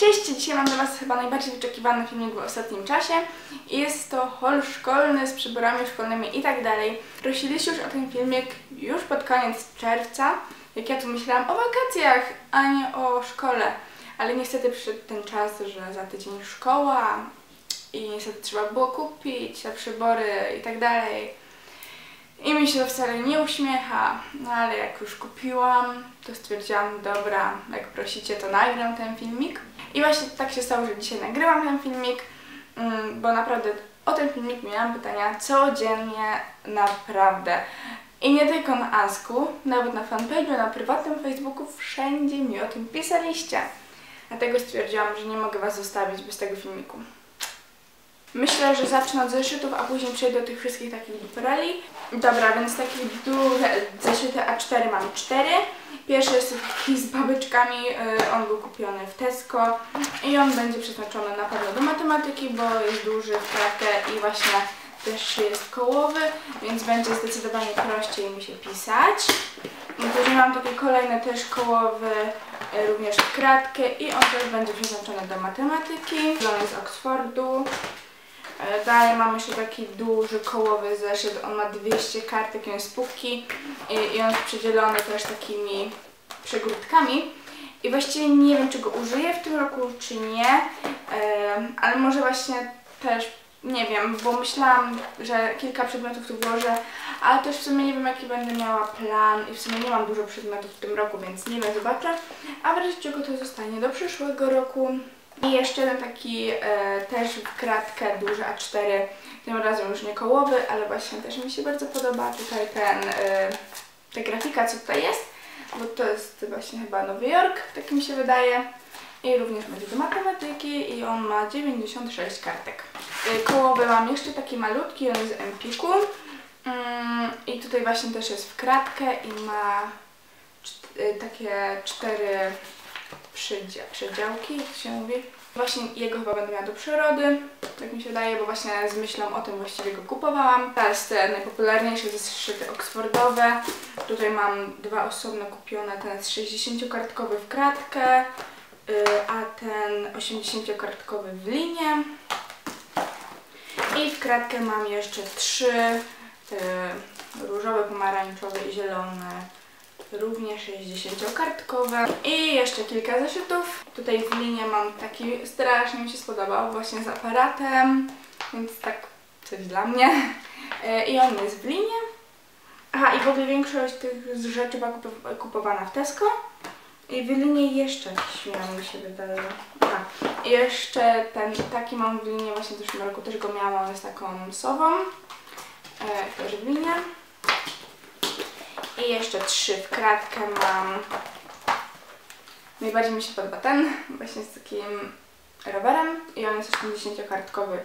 Cześć, dzisiaj mam dla Was chyba najbardziej wyczekiwany filmik w ostatnim czasie. Jest to hol szkolny z przyborami szkolnymi i tak dalej. Prosiliście już o ten filmik już pod koniec czerwca, jak ja tu myślałam o wakacjach, a nie o szkole. Ale niestety przyszedł ten czas, że za tydzień szkoła i niestety trzeba było kupić te przybory i tak dalej. I mi się to wcale nie uśmiecha, no ale jak już kupiłam, to stwierdziłam, dobra, jak prosicie, to nagram ten filmik. I właśnie tak się stało, że dzisiaj nagrywam ten filmik, mm, bo naprawdę o ten filmik miałam pytania codziennie, naprawdę. I nie tylko na Asku, nawet na fanpage'u, na prywatnym Facebooku, wszędzie mi o tym pisaliście. Dlatego stwierdziłam, że nie mogę Was zostawić bez tego filmiku. Myślę, że zacznę od zeszytów, a później przejdę do tych wszystkich takich dupereli. Dobra, więc takie duże zeszyty A4 mam cztery. Pierwszy jest taki z babeczkami, y, on był kupiony w Tesco i on będzie przeznaczony na pewno do matematyki, bo jest duży w kratkę i właśnie też jest kołowy, więc będzie zdecydowanie prościej mi się pisać. Później mam taki kolejny też kołowy, y, również w kratkę i on też będzie przeznaczony do matematyki. On jest z Oxfordu. E, Dalej mam jeszcze taki duży kołowy zeszyt, on ma 200 kartek, on jest pufki i, i on jest przydzielony też takimi przegródkami. I właściwie nie wiem, czy go użyję w tym roku, czy nie, ale może właśnie też, nie wiem, bo myślałam, że kilka przedmiotów tu włożę, ale też w sumie nie wiem, jaki będę miała plan i w sumie nie mam dużo przedmiotów w tym roku, więc nie wiem, zobaczę. A w razie czego to zostanie do przyszłego roku. I jeszcze jeden taki e, też w kratkę duży A4, tym razem już nie kołowy, ale właśnie też mi się bardzo podoba tutaj ten, e, ta grafika, co tutaj jest, bo to jest właśnie chyba Nowy Jork, tak mi się wydaje. I również będzie do matematyki i on ma 96 kartek. E, kołowy mam jeszcze taki malutki, on jest z Empiku. Mm, I tutaj właśnie też jest w kratkę i ma e, takie cztery przydzia przedziałki, jak się mówi. Właśnie jego chyba będę miała do przyrody, tak mi się wydaje, bo właśnie z myślą o tym właściwie go kupowałam. Teraz te najpopularniejsze zeszyty oksfordowe. Tutaj mam dwa osobno kupione, ten jest 60-kartkowy w kratkę, yy, a ten 80-kartkowy w linie. I w kratkę mam jeszcze trzy, yy, różowy, pomarańczowy i zielony również 60-kartkowe i jeszcze kilka zeszytów. Tutaj w linie mam taki, strasznie mi się spodobał, właśnie z aparatem, więc tak coś dla mnie. E, I on jest w linie. Aha, i w ogóle większość tych rzeczy była kup- kupowana w Tesco. I w linie jeszcze śmiało mi się wydaje. Aha, i jeszcze ten taki mam w linie, właśnie w zeszłym roku też go miałam, jest taką sową. E, też w linie. I jeszcze trzy w kratkę mam. Najbardziej mi się podoba ten, właśnie z takim rowerem i on jest 80-kartkowy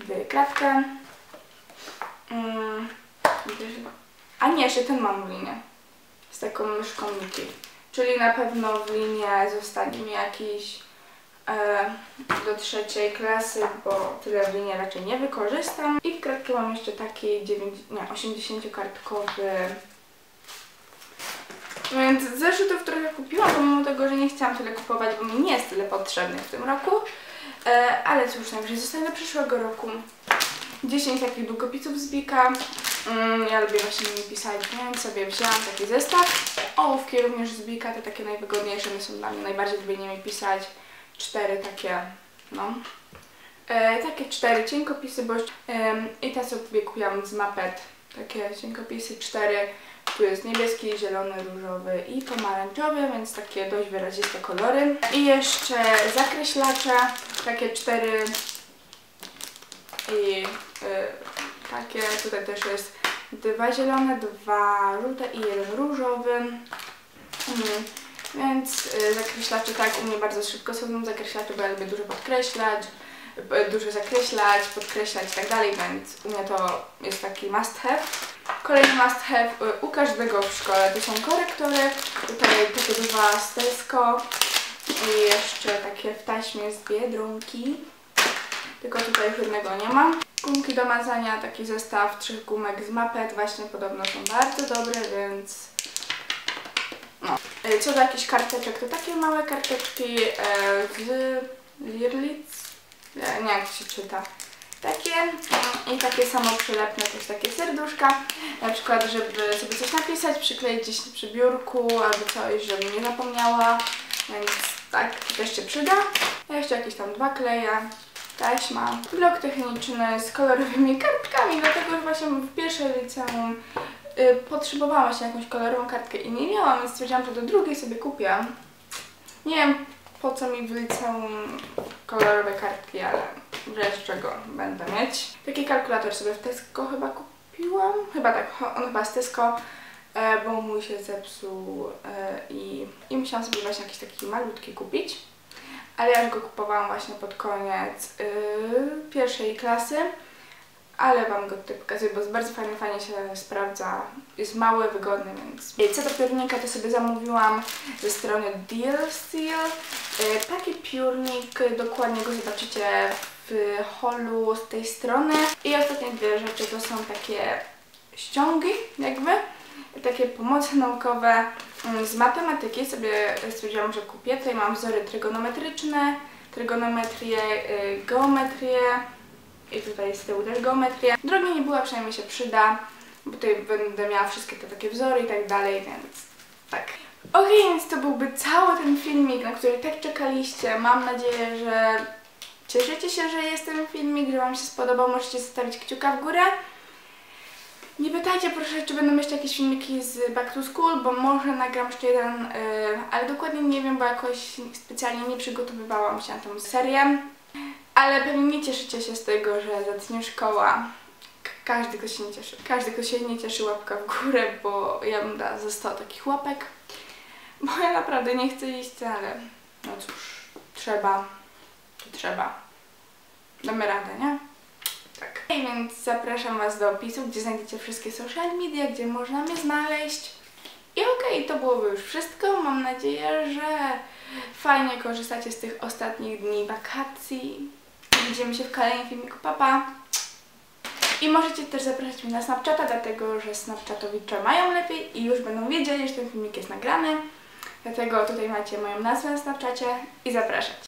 w kratkę. Mm, a nie, jeszcze ten mam w linie. Z taką myszką Mickey. Czyli na pewno w linie zostanie mi jakiś e, do trzeciej klasy, bo tyle w linie raczej nie wykorzystam. I w kratkę mam jeszcze taki 9, nie, 80-kartkowy więc zeszytów trochę kupiłam, pomimo tego, że nie chciałam tyle kupować, bo mi nie jest tyle potrzebnych w tym roku. E, ale cóż, najwyżej zostanie do przyszłego roku. 10 takich długopisów z Bika. Mm, ja lubię właśnie nimi pisać, więc sobie wzięłam taki zestaw. Ołówki również z Bika, te takie najwygodniejsze, one są dla mnie, najbardziej lubię nimi pisać. Cztery takie, no. E, takie cztery cienkopisy, bo em, i te sobie kupiłam z Mapet. Takie cienkopisy, cztery. Tu jest niebieski, zielony, różowy i pomarańczowy, więc takie dość wyraziste kolory. I jeszcze zakreślacze, takie cztery i y, takie, tutaj też jest dwa zielone, dwa żółte i jeden różowy. Mm. Więc y, zakreślacze tak u mnie bardzo szybko są zakreślacze, bo ja lubię dużo podkreślać, dużo zakreślać, podkreślać i tak dalej, więc u mnie to jest taki must have. Kolejny must have y, u każdego w szkole to są korektory. Tutaj takie dwa z i jeszcze takie w taśmie z Biedronki. Tylko tutaj już jednego nie ma. Gumki do mazania, taki zestaw trzech gumek z Mapet właśnie podobno są bardzo dobre, więc No. E, Co do jakichś karteczek, to takie małe karteczki e, z Lirlic, nie, nie jak się czyta. Takie mm, i takie samo przylepne, też takie serduszka. Na przykład, żeby sobie coś napisać, przykleić gdzieś przy biurku albo coś, żebym nie zapomniała. Więc tak, to też się przyda. Ja jeszcze jakieś tam dwa kleje. Taśma, blok techniczny z kolorowymi kartkami, dlatego że właśnie w pierwszej liceum y, potrzebowałam właśnie jakąś kolorową kartkę i nie miałam, więc stwierdziłam, że do drugiej sobie kupię. Nie wiem po co mi w liceum kolorowe kartki, ale wiesz czego będę mieć. Taki kalkulator sobie w Tesco chyba kupiłam. Chyba tak, on chyba z Tesco, e, bo mój się zepsuł e, i, i musiałam sobie właśnie jakiś taki malutki kupić. Ale ja go kupowałam właśnie pod koniec y, pierwszej klasy. Ale Wam go tutaj pokazuję, bo jest bardzo fajnie, fajnie się sprawdza. Jest mały, wygodny, więc... Co do piórnika, to sobie zamówiłam ze strony Deal Steel. Y, Taki piórnik, dokładnie go zobaczycie w holu z tej strony. I ostatnie dwie rzeczy to są takie ściągi, jakby. Takie pomocy naukowe mm, z matematyki. Sobie stwierdziłam, że kupię. Tutaj mam wzory trygonometryczne, trygonometrię, y, geometrię i tutaj z tyłu też geometrię. Drogi nie była, przynajmniej się przyda, bo tutaj będę miała wszystkie te takie wzory i tak dalej, więc tak. Okej, więc to byłby cały ten filmik, na który tak czekaliście. Mam nadzieję, że cieszycie się, że jest ten filmik, że Wam się spodobał. Możecie zostawić kciuka w górę. Nie pytajcie proszę, czy będą jeszcze jakieś filmiki z Back to School, bo może nagram jeszcze jeden, yy, ale dokładnie nie wiem, bo jakoś specjalnie nie przygotowywałam się na tą serię. Ale pewnie nie cieszycie się z tego, że zacznie szkoła. Każdy, kto się nie cieszy. Każdy, kto się nie cieszy, łapka w górę, bo ja bym dała za 100 takich łapek. Bo ja naprawdę nie chcę iść, ale no cóż, trzeba, to trzeba. Damy radę, nie? Tak. Więc zapraszam Was do opisu, gdzie znajdziecie wszystkie social media, gdzie można mnie znaleźć. I okej, to byłoby już wszystko. Mam nadzieję, że fajnie korzystacie z tych ostatnich dni wakacji. Widzimy się w kolejnym filmiku. Papa! I możecie też zapraszać mnie na Snapchata, dlatego że Snapchatowicze mają lepiej i już będą wiedzieli, że ten filmik jest nagrany. Dlatego tutaj macie moją nazwę na Snapchacie i zapraszać.